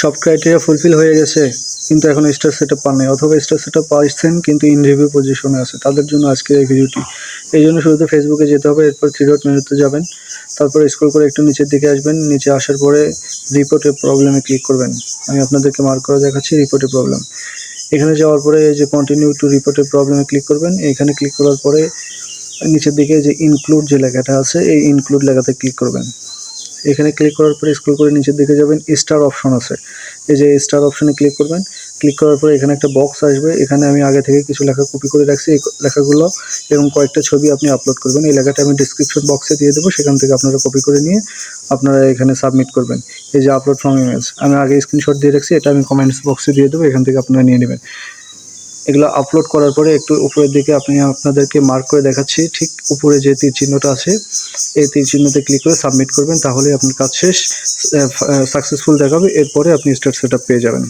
সব criteria fulfil হয়ে গেছে, কিন্তু এখন স্টার সেট আপ পান নাই। অথবা স্টার সেট আপ পাইছেন কিন্তু ইন রিভিউ পজিশনে আছে। তাদের জন্য আজকের এই ভিডিওটি এই জন্য শুরুতে ফেসবুকে যেতে হবে, এরপর থ্রি ডট মেনুতে যাবেন। তারপর স্ক্রল করে একটু নিচের দিকে আসবেন। নিচে আসার পরে রিপোর্টের প্রবলেমে ক্লিক করবেন। আমি আপনাদেরকে মার্ক করে দেখাচ্ছি রিপোর্টের প্রবলেম এখানে যাওয়ার পরে যে কন্টিনিউ টু রিপোর্টের প্রবলেমে ক্লিক করবেন। এখানে ক্লিক করার পরে নিচের দিকে যে ইনক্লুড যে লেখাটা আছে, এই ইনক্লুড লেখাতে ক্লিক করবেন। এখানে ক্লিক করার পরে স্ক্রল করে নিচের দিকে যাবেন স্টার অপশন আছে। এই যে স্টার অপশনে ক্লিক করবেন ক্লিক করার পরে এখানে একটা বক্স আসবে, এখানে আমি আগে থেকে কিছু লেখা কপি করে রাখছি, এই লেখাগুলো এবং কয়েকটা ছবি আপনি আপলোড করবেন। এই লেখাটা আমি ডিসক্রিপশন বক্সে দিয়ে দেবো, সেখান থেকে আপনারা কপি করে নিয়ে আপনারা এখানে সাবমিট করবেন। এই যে আপলোড ফ্রম ইমেজ আমি আগে স্ক্রিনশট দিয়ে রাখছি, এটা আমি কমেন্টস বক্সে দিয়ে দেবো, এখান থেকে আপনারা নিয়ে নেবেন। এগুলো আপলোড করার পরে একটু উপরের দিকে আপনি আপনাদেরকে মার্ক করে দেখাচ্ছি। ঠিক উপরে যে তীর চিহ্নটা আছে, এই তীর চিহ্নতে ক্লিক করে সাবমিট করবেন তাহলে আপনার কাজ শেষ। সাকসেসফুল দেখাবে, এরপরে আপনি স্টার্ট সেট পেয়ে যাবেন।